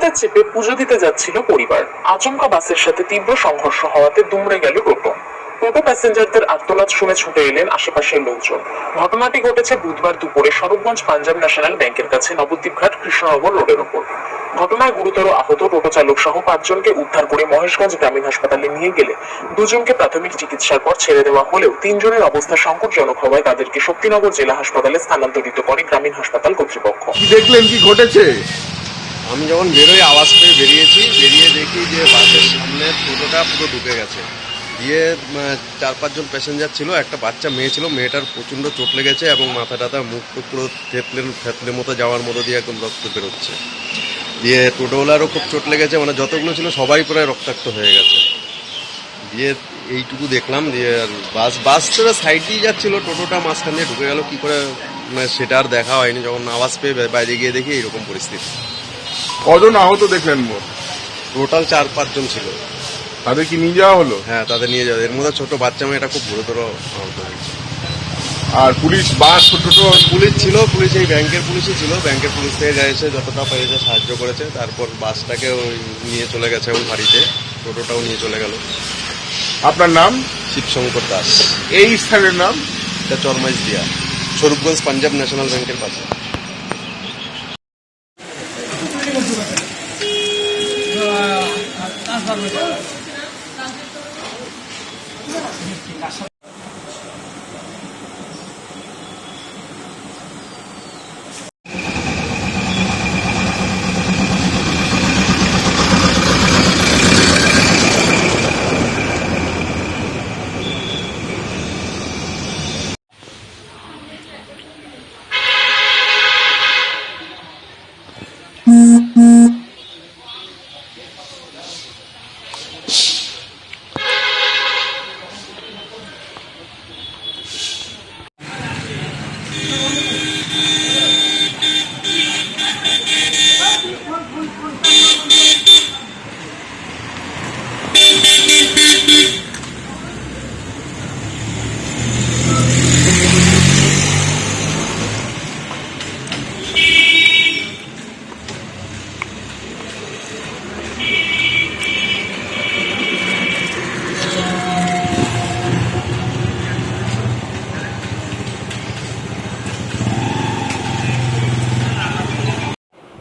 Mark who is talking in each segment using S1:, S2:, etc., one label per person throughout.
S1: টোটোতে চেপে পুজো দিতে যাচ্ছিল পরিবার। আচমকা বাসের সাথে তীব্র সংঘর্ষ হওয়াতে দুমড়ে গেল টোটো টোটো প্যাসেঞ্জারদের আত্মনাদ শুনে ছুটে এলেন আশেপাশের লোকজন। ঘটনাটি ঘটেছে বুধবার দুপুরে সরবগঞ্জ পাঞ্জাব ন্যাশনাল ব্যাংকের কাছে নবদ্বীপ ঘাট কৃষ্ণনগর রোডের ওপর। ঘটনায় গুরুতর আহত টোটো চালক সহ পাঁচজনকে উদ্ধার করে মহেশগঞ্জ গ্রামীণ হাসপাতালে নিয়ে গেলে দুজনকে প্রাথমিক চিকিৎসার পর ছেড়ে দেওয়া হলেও তিনজনের অবস্থা সংকটজনক হওয়ায় তাদেরকে শক্তিনগর জেলা হাসপাতালে স্থানান্তরিত করে গ্রামীণ হাসপাতাল কর্তৃপক্ষ।
S2: দেখলেন, কি ঘটেছে?
S3: আমি যখন বেরোই, আওয়াজ পেয়ে বেরিয়েছি। বেরিয়ে দেখি যে বাসের সামনে টোটোটা পুরো ঢুকে গেছে। দিয়ে চার পাঁচজন প্যাসেঞ্জার ছিল, একটা বাচ্চা মেয়ে ছিল, মেয়েটার প্রচণ্ড চোট লেগেছে এবং মাথা টাথা মুখ টুক পুরো থেতলের থেতলের মতো যাওয়ার মতো দিয়ে একদম রক্ত বেরোচ্ছে। দিয়ে টোটোওয়ালারও খুব চোট লেগেছে মানে যতগুলো ছিল সবাই প্রায় রক্তাক্ত হয়ে গেছে। দিয়ে এইটুকু দেখলাম, দিয়ে আর বাস বাসটা সাইড দিয়ে যাচ্ছিল, টোটোটা মাঝখান দিয়ে ঢুকে গেল, কী করে মানে সেটা আর দেখা হয়নি, যখন আওয়াজ পেয়ে বাইরে গিয়ে দেখি এইরকম পরিস্থিতি।
S2: কজন আহত দেখলেন মোট?
S3: টোটাল চার পাঁচজন ছিল।
S2: তাদের কি নিয়ে যাওয়া হলো?
S3: হ্যাঁ তাদের নিয়ে যাওয়া এর মধ্যে ছোট বাচ্চা মেয়েটা খুব গুরুতর আহত হয়েছে।
S2: আর পুলিশ বাস টোটো
S3: পুলিশ ছিল পুলিশ এই ব্যাংকের পুলিশই ছিল। ব্যাংকের পুলিশ থেকে গেছে যতটা পেরেছে সাহায্য করেছে। তারপর বাসটাকে ওই নিয়ে চলে গেছে ওই বাড়িতে। টোটোটাও নিয়ে চলে গেল।
S2: আপনার নাম?
S3: শিবশঙ্কর দাস।
S2: এই স্থানের নাম?
S3: এটা চরমাইজ দিয়া। স্বরূপগঞ্জ পাঞ্জাব ন্যাশনাল ব্যাংকের পাশে।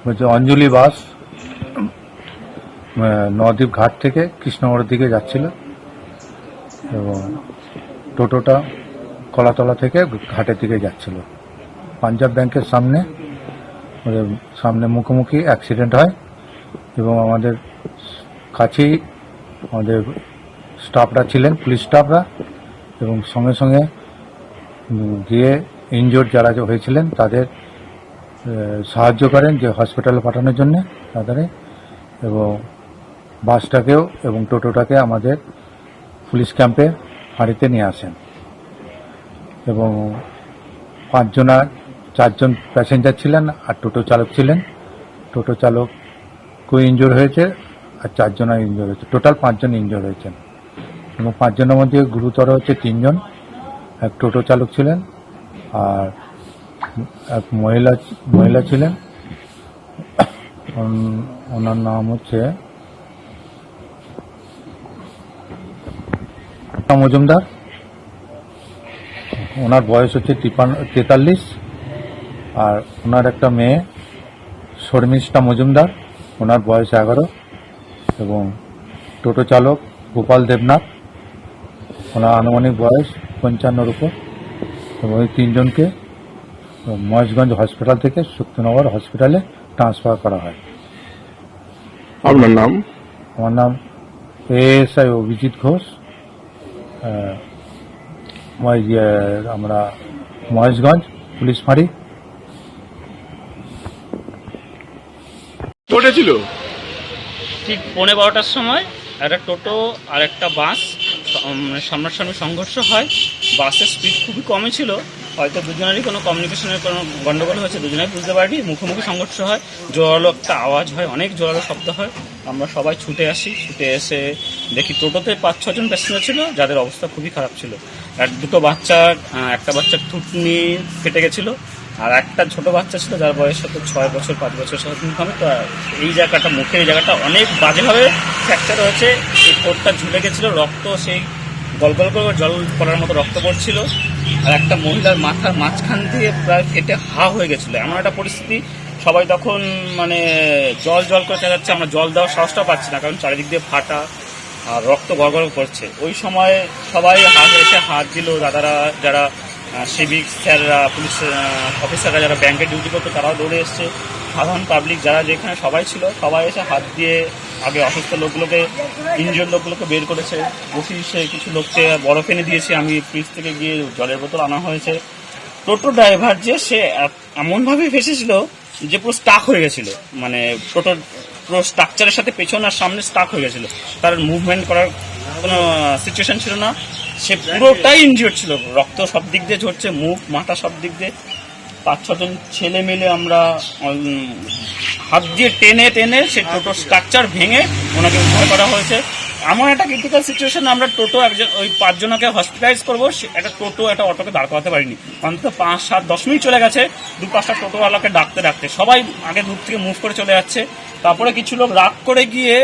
S4: হচ্ছে অঞ্জলি বাস নদীপ ঘাট থেকে কৃষ্ণনগরের দিকে যাচ্ছিল এবং টোটোটা কলাতলা থেকে ঘাটের দিকে যাচ্ছিল। পাঞ্জাব ব্যাংকের সামনে, ওদের সামনে মুখোমুখি অ্যাক্সিডেন্ট হয় এবং আমাদের কাছেই আমাদের স্টাফরা ছিলেন পুলিশ স্টাফরা এবং সঙ্গে সঙ্গে গিয়ে ইনজোর যারা হয়েছিলেন, তাদের সাহায্য করেন যে হসপিটালে পাঠানোর জন্য তাদের এবং বাসটাকেও এবং টোটোটাকে আমাদের পুলিশ ক্যাম্পে ফাঁড়িতে নিয়ে আসেন। এবং পাঁচজনা, চারজন প্যাসেঞ্জার ছিলেন আর টোটো চালক ছিলেন। টোটো চালক কেউ ইনজোর হয়েছে আর চারজনা ইনজোর হয়েছে। টোটাল পাঁচজন ইনজোর হয়েছেন। এবং পাঁচজনের মধ্যে গুরুতর হচ্ছে তিনজন। এক টোটো চালক ছিলেন আর এক মহিলা মহিলা ছিলেন। ওনার নাম হচ্ছে মজুমদার। ওনার বয়স হচ্ছে তিপান্ন, তেতাল্লিশ। আর ওনার একটা মেয়ে, শর্মিষ্ঠা মজুমদার। ওনার বয়স এগারো। এবং টোটো চালক গোপাল দেবনাথ। ওনার আনুমানিক বয়স পঞ্চান্নর উপর। এবং এই তিনজনকে মহেশগঞ্জ হসপিটাল থেকে শক্তিনগর হসপিটালে ট্রান্সফার করা হয়।
S2: আপনার নাম?
S4: আমার নাম এএসআই অভিজিৎ ঘোষ। ইয়ে, আমরা মহেশগঞ্জ পুলিশ ফাঁড়ি।
S2: ঘটেছিল
S5: ঠিক পৌনে বারোটার সময় একটা টোটো আর একটা বাস সামনাসামনি সংঘর্ষ হয়। বাসের স্পিড খুবই কমই ছিল। হয়তো দুজনেরই কোনো কমিউনিকেশনের কোনো গন্ডগোল হয়েছে, দুজনেই বুঝতে পারিনি। মুখোমুখি সংঘর্ষ হয়, জোরালো একটা আওয়াজ হয়, অনেক জোরালো শব্দ হয়। আমরা সবাই ছুটে আসি, ছুটে এসে দেখি টোটোতে পাঁচ, ছজন প্যাসেঞ্জার ছিল, যাদের অবস্থা খুবই খারাপ ছিল। আর দুটো বাচ্চার একটা বাচ্চার থুতনি ফেটে গেছিল, আর একটা ছোট বাচ্চা ছিল, যার বয়স হয়তো ছয় বছর, পাঁচ বছর সেরকম হবে। তো এই জায়গাটা, মুখের এই জায়গাটা অনেক বাজেভাবে ফ্র্যাকচার হয়েছে। এই কোটটা ঝুলে গেছিল, রক্ত সেই গল গল করে জল পড়ার মতো রক্ত পড়ছিল। আর একটা মহিলার মাথার মাঝখান দিয়ে প্রায় কেটে হা হয়ে গেছিল। এমন একটা পরিস্থিতি, সবাই তখন মানে জল জল করে চেঁচাচ্ছে, আমরা জল দেওয়ার সাহসটা পাচ্ছি না, কারণ চারিদিক দিয়ে ফাটা আর রক্ত গড়গড় করছে ওই সময় সবাই হাত এসে হাত দিল, দাদারা যারা সিভিক স্যাররা পুলিশ অফিসাররা যারা ব্যাংকে ডিউটি করতো, তারাও দৌড়ে এসছে। সাধারণ পাবলিক যারা যেখানে সবাই ছিল, সবাই এসে হাত দিয়ে আগে অসুস্থ লোকগুলোকে ইনজিওর লোকগুলোকে বের করেছে। বসিয়ে সে কিছু লোককে বরফ এনে দিয়েছে। আমি ফ্রিজ থেকে গিয়ে জলের বোতল আনা হয়েছে। টোটো ড্রাইভার যে, সে এমনভাবে ফেসেছিল যে পুরো স্টাক হয়ে গেছিল। মানে টোটোর পুরো স্ট্রাকচারের সাথে পেছন আর সামনে স্টাক হয়ে গেছিল। তার মুভমেন্ট করার কোনো সিচুয়েশন ছিল না। সে পুরোটাই ইনজিওর ছিল। রক্ত সব দিক দিয়ে ঝরছে, মুখ, মাথা সব দিক দিয়ে। পাঁচ ছজন ছেলে মিলে আমরা হাত দিয়ে টেনে টেনে সে টোটোর স্ট্রাকচার ভেঙে ওনাকে উদ্ধার করা হয়েছে। এমন একটা ক্রিটিক্যাল সিচুয়েশন আমরা টোটো একজন, ওই পাঁচজনকে হসপিটালাইজ করব একটা টোটো, একটা অটোকে দাঁড় করাতে পারিনি। অন্তত পাঁচ, সাত, দশ মিনিট চলে গেছে দু পাঁচটা টোটোওয়ালাকে ডাকতে ডাকতে সবাই আগে দূর থেকে মুভ করে চলে যাচ্ছে। তারপরে কিছু লোক রাগ করে গিয়ে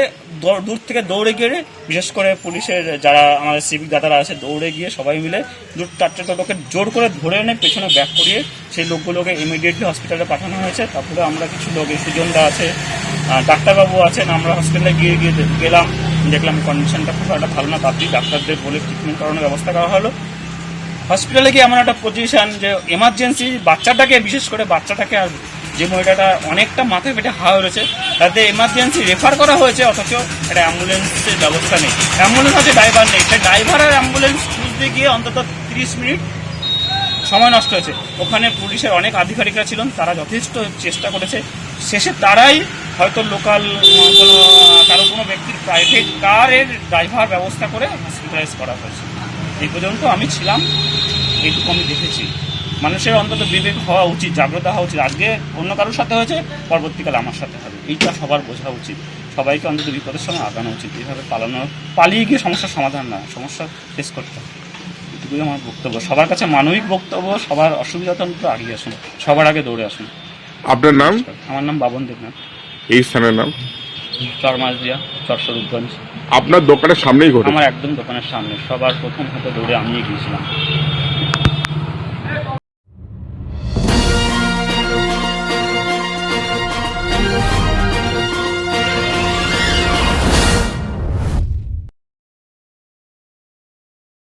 S5: দূর থেকে দৌড়ে গিয়ে বিশেষ করে পুলিশের যারা আমাদের সিভিক দাদারা আছে, দৌড়ে গিয়ে সবাই মিলে দু চারটে টোটোকে জোর করে ধরে এনে পেছনে ব্যাক করিয়ে সেই লোকগুলোকে ইমিডিয়েটলি হসপিটালে পাঠানো হয়েছে। তারপরে আমরা কিছু লোক, এই সুজনদা আছে ডাক্তারবাবু আছেন, আমরা হসপিটালে গিয়ে গিয়ে গেলাম। দেখলাম কন্ডিশনটা খুব একটা ভালো না তাতেই ডাক্তারদের বলে ট্রিটমেন্ট করানোর ব্যবস্থা করা হলো। হসপিটালে গিয়ে এমন একটা পজিশন যে এমার্জেন্সি বাচ্চাটাকে, বিশেষ করে বাচ্চাটাকে আর যে মহিলাটা অনেকটা মাথায় পেটে হাওয়া রয়েছে তাতে এমার্জেন্সি রেফার করা হয়েছে, অথচ একটা অ্যাম্বুলেন্সের ব্যবস্থা নেই। অ্যাম্বুলেন্স আছে ড্রাইভার নেই। সেই ড্রাইভার আর অ্যাম্বুলেন্স খুঁজতে গিয়ে অন্তত তিরিশ মিনিট সময় নষ্ট হয়েছে। ওখানে পুলিশের অনেক আধিকারিকরা ছিলেন, তারা যথেষ্ট চেষ্টা করেছে। শেষে তারাই হয়তো লোকাল কোনো, কারও কোনো ব্যক্তির প্রাইভেট কারের ড্রাইভার ব্যবস্থা করে হসপিটালাইজ করা হয়েছে। এই পর্যন্ত আমি ছিলাম, এইটুকু আমি দেখেছি। মানুষের অন্তত বিবেক হওয়া উচিত জাগ্রত হওয়া উচিত। আজকে অন্য কারোর সাথে হয়েছে পরবর্তীকালে আমার সাথে হবে। এইটা সবার বোঝা উচিত। সবাইকে অন্তত বিপদের সময় আগানো উচিত। এইভাবে পালানো পালিয়ে গিয়ে সমস্যার সমাধান না সমস্যা ফেস করতে হবে। এটুকুই আমার বক্তব্য। সবার কাছে মানবিক বক্তব্য সবার অসুবিধাটা অন্তত আগিয়ে আসুন। সবার আগে দৌড়ে আসুন।
S2: আপনার নাম?
S5: আমার নাম বাবন দেবনাথ।
S2: এই স্থানের নাম?
S5: চরমাঝদিয়া চরস্বরূপগঞ্জ।
S2: আপনার দোকানের সামনেই ঘটে।
S5: আমার একদম দোকানের সামনে। সবার প্রথম হাতে দৌড়ে আমিই গিয়েছিলাম।